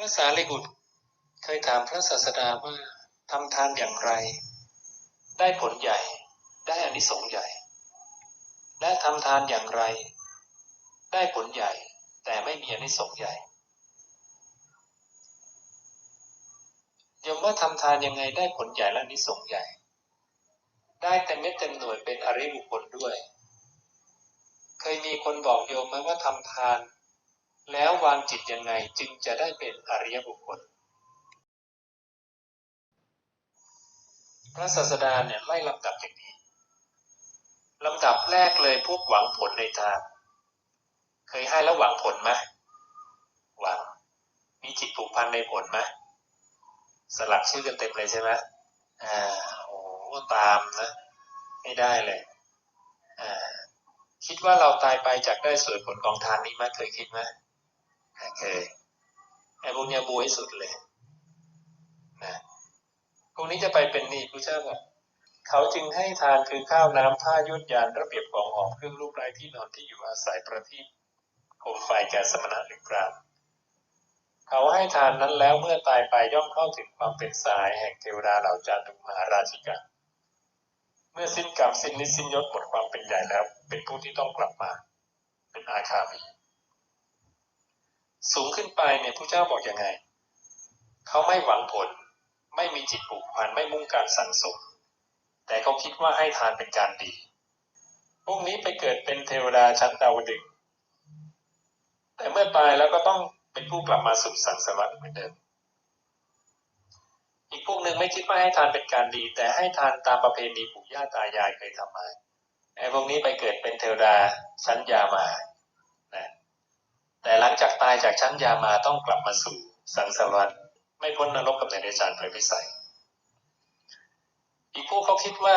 ระสารีบุตรเคยถามพระศาสดาว่าทำทานอย่างไร ได้ผลใหญ่ ได้อนิสงส์ใหญ่ และทำทานอย่างไร ได้ผลใหญ่ แต่ไม่มีอนิสงส์ใหญ่ยมว่าทำทานยังไงได้ผลใหญ่และอนิสงส์ใหญ่ ได้เต็มเม็ดเต็มหน่วยเป็นอริบุคคลด้วย เคยมีคนบอกโยมไหมว่าทำทาน แล้ววางจิตยังไงจึงจะได้เป็นอริยบุคคล พระศาสดาเนี่ยไล่ลำดับอย่างนี้ลำดับแรกเลยพวกหวังผลในทานเคยให้แล้วหวังผลไหมหวัง มีจิตผูกพันในผลไหมสลักชื่อกันเต็มเลยใช่ไหมอ่าโอ้ตามนะ ไม่ได้เลยอ่าคิดว่าเราตายไปจากได้สวนผลของทานนี้ไหมเคยคิดไหม เคยไอ้พวกเนี้ยบูให้สุดเลยนะพวกนี้จะไปเป็นนี้พระเจ้าบอกเขาจึงให้ทานคือข้าวน้ำผ้ายุดยานระเบียบของหอมเครื่องรูปไร้ที่นอนที่อยู่อาศัยประทีปโคมไฟแก่สมณะหรือกราบเขาให้ทานนั้นแล้วเมื่อตายไปย่อมเข้าถึงความเป็นสายแห่งเทวดาเหล่าจาตุมหาราชิกาเมื่อสิ้นกรรมสิ้นนิสิ้นยศหมดความเป็นใหญ่แล้ว เป็นผู้ที่ต้องกลับมา เป็นอาคามี สูงขึ้นไปเนี่ยพระเจ้าบอกยังไง เขาไม่หวังผล ไม่มีจิตผูกพันไม่มุ่งการสั่งสม แต่เขาคิดว่าให้ทานเป็นการดี พวกนี้ไปเกิดเป็นเทวดาชั้นดาวดึง แต่เมื่อตายแล้วก็ต้องเป็นผู้กลับมาสู่สังสารวัฏเหมือนเดิม อีกพวกหนึ่งไม่คิดว่าให้ทานเป็นการดี แต่ให้ทานตามประเพณีปู่ย่าตายายเคยทำมาไอ้พวกนี้ไปเกิดเป็นเทวดาชั้นยามา แต่หลังจากตายจากชั้นยามาต้องกลับมาสู่สังสารวัฏไม่พ้นนรกกับในเดชานเปรตวิสัย อีกพวกเขาคิดว่า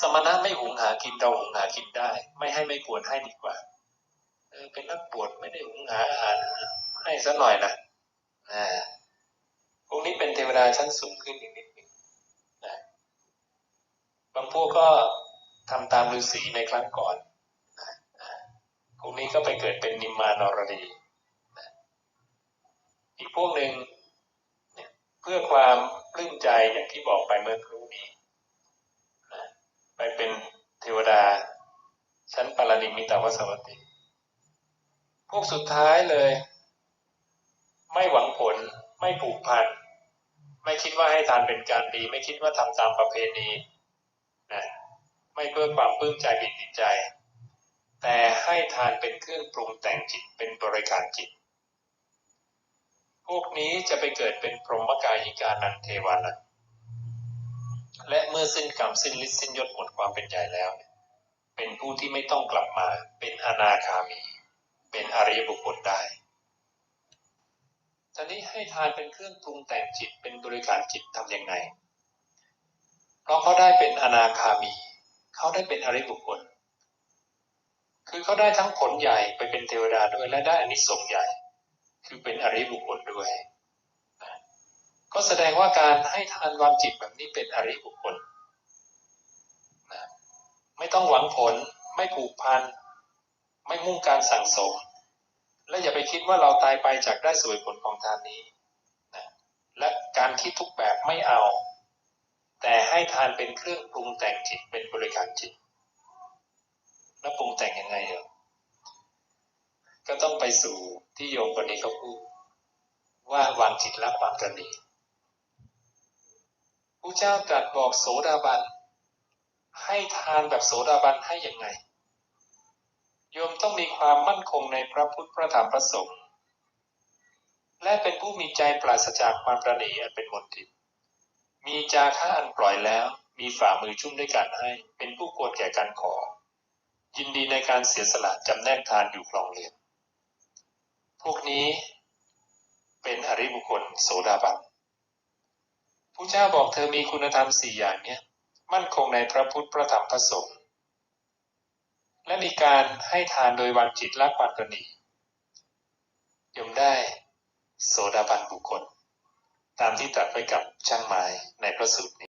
สมณะไม่หุงหากินเราหุงหากินได้ ไม่ให้ไม่ควรให้ดีกว่าเออเป็นนักบวชไม่ได้หุงหาอาหารให้สักหน่อยนะอ่าพวกนี้เป็นเทวดาชั้นสูงขึ้นอีกนิดหนึ่งนะบางพวกก็ทำตามฤาษีในครั้งก่อน พวกนี้ก็ไปเกิดเป็นนิมมานรดี อีกพวกหนึ่งเพื่อความปลื้มใจอย่างที่บอกไปเมื่อครู่นี้ ไปเป็นเทวดา ชั้นปารานิมิตาวสวัติ พวกสุดท้ายเลย ไม่หวังผลไม่ผูกพันไม่คิดว่าให้ทานเป็นการดี ไม่คิดว่าทำตามประเพณีนะไม่เพื่อความปลื้มใจบิดติดใจ ให้ทานเป็นเครื่องปรุงแต่งจิตเป็นบริการจิต พวกนี้จะไปเกิดเป็นพรหมกายิกานันเทวานันและเมื่อสิ้นกรรมสิ้นฤทธิ์สิ้นยศหมดความเป็นใหญ่แล้ว เป็นผู้ที่ไม่ต้องกลับมา เป็นอนาคามี เป็นอริยบุคคลได้ทีนี้ให้ทานเป็นเครื่องปรุงแต่งจิตเป็นบริการจิตทำยังไง เพราะเขาได้เป็นอนาคามี เขาได้เป็นอริยบุคคล คือเขาได้ทั้งผลใหญ่ไปเป็นเทวดาด้วยและได้อานิสงส์ใหญ่ คือเป็นอริบุคคลด้วย ก็แสดงว่าการให้ทานวางจิตแบบนี้เป็นอริบุคคลนะไม่ต้องหวังผล ไม่ผูกพัน ไม่มุ่งการสั่งสม และอย่าไปคิดว่าเราตายไปจากได้สวยผลของทานนี้นะและการคิดทุกแบบไม่เอา แต่ให้ทานเป็นเครื่องปรุงแต่งจิตเป็นบริการจิต แล้วปรุงแต่งยังไงเหรอก็ต้องไปสู่ที่โยมคนนี้เขาพูดว่าวางจิตละความตรณีพระเจ้าตรัสบอกโสดาบัน ให้ทานแบบโสดาบันให้ยังไง โยมต้องมีความมั่นคงในพระพุทธพระธรรมพระสงฆ์และเป็นผู้มีใจปราศจากความประณีอันเป็นมนทินมีจาค่าอันปล่อยแล้ว มีฝ่ามือชุ่มด้วยการให้ เป็นผู้ควรแก่การขอ ยินดีในการเสียสละจำแนกทานอยู่คลองเรียนพวกนี้เป็นอริบุคคลโสดาบันผู้เจ้าบอกเธอมีคุณธรรมสี่อย่างเนี้ยมั่นคงในพระพุทธพระธรรมพระสงฆ์และมีการให้ทานโดยวางจิตละความประณียมได้โสดาบันบุคคล ตามที่ตรัสไว้กับช่างไม้ในพระสูตรนี้